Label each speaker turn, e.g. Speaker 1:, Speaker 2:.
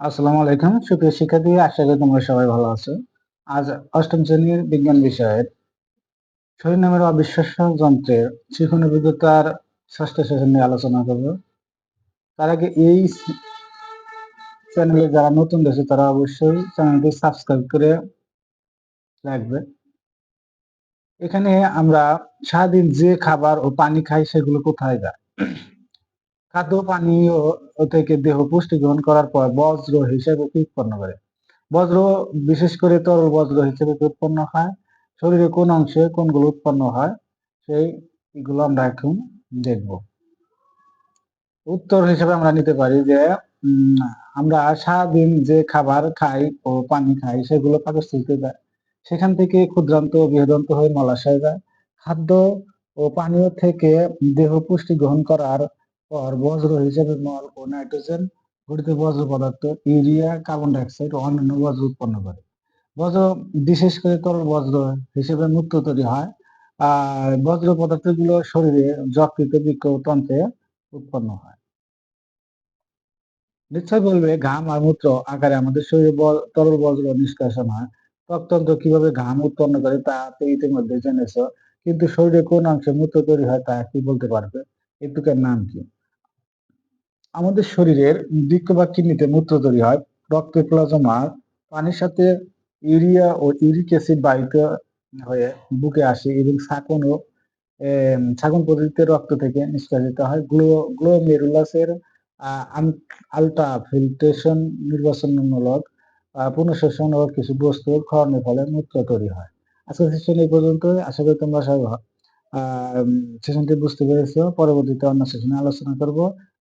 Speaker 1: আসসালামু আলাইকুম। সুপ্রিয় শিক্ষার্থী, আশা করি তোমরা সবাই ভালো আছো। আজ অষ্টম শ্রেণির বিজ্ঞান বিষয়ের শরীর নামের অবিশ্বাস্য যন্ত্রের শিখন অভিজ্ঞতার ষষ্ঠ সেশন নিয়ে আলোচনা করব। তার আগে এই চ্যানেলে যারা নতুন দেশে তারা অবশ্যই চ্যানেলটি সাবস্ক্রাইব করে রাখবে। এখানে আমরা সারাদিন যে খাবার ও পানি খাই, সেগুলো কোথায় যায়? খাদ্য পানীয় থেকে দেহ পুষ্টি গ্রহণ করার পর বজ্র হিসেবে উৎপন্ন করে। বজ্র বিশেষ করে তরল বজ্র হিসেবে উৎপন্ন হয় শরীরে কোন অংশে কোনগুলো উৎপন্ন হয় সেই এগুলো আমরা এখন দেখব। উত্তর হিসেবে আমরা নিতে পারি যে আমরা সারাদিন যে খাবার খাই ও পানি খাই, সেগুলো পাকস্থলিতে যায়। সেখান থেকে ক্ষুদ্রান্ত বৃহদন্ত হয়ে মলাশয় যায়। খাদ্য ও পানীয় থেকে দেহ পুষ্টি গ্রহণ করার পর বজ্র হিসেবে মল ও নাইট্রোজেন গঠিত বজ্র পদার্থ, ইউরিয়া, কার্বন ডাইঅক্সাইড ও অন্যান্য বজ্র উৎপন্ন করে। বজ্র বিশেষ করে তরল বজ্র হিসেবে মুক্ত তৈরি হয়, আর বজ্র পদার্থগুলো শরীরে যকৃত বৃক্ষ তন্ত্রে উৎপন্ন হয়। নিশ্চয় বলবে, ঘাম আর মূত্র আকারে আমাদের শরীরে তরল বজ্র নিষ্কাশন হয়। ত্বকতন্ত্র কীভাবে ঘাম উৎপন্ন করে তা ইতিমধ্যে জেনেছ, কিন্তু শরীরে কোন অংশে মূত্র তৈরি হয় তা কি বলতে পারবে? এটুকের নাম কি? আমাদের শরীরের বৃক্ক বা কিডনিতে মূত্র তৈরি হয়, রক্তে প্লাজমা, পানির সাথে ইউরিয়া ও ইউরিক অ্যাসিড বাহিত হয়ে বুকে আসে এবং ছাকন ও ছাগন পদ্ধতিতে রক্ত থেকে নিষ্কাশিত হয়। গ্লো, গ্লোমেরুলাসের আলট্রা ফিল্ট্রেশন নির্বাচনমূলক পুনঃশোষণ ও কিছু বস্তু ক্ষরণের ফলে মূত্র তৈরি হয়। আজকে সেশন এই পর্যন্ত আশা করি তোমরা সবাই সেশনটি বুঝতে পেরেছ। পরবর্তীতে অন্য সেশনে আলোচনা করব।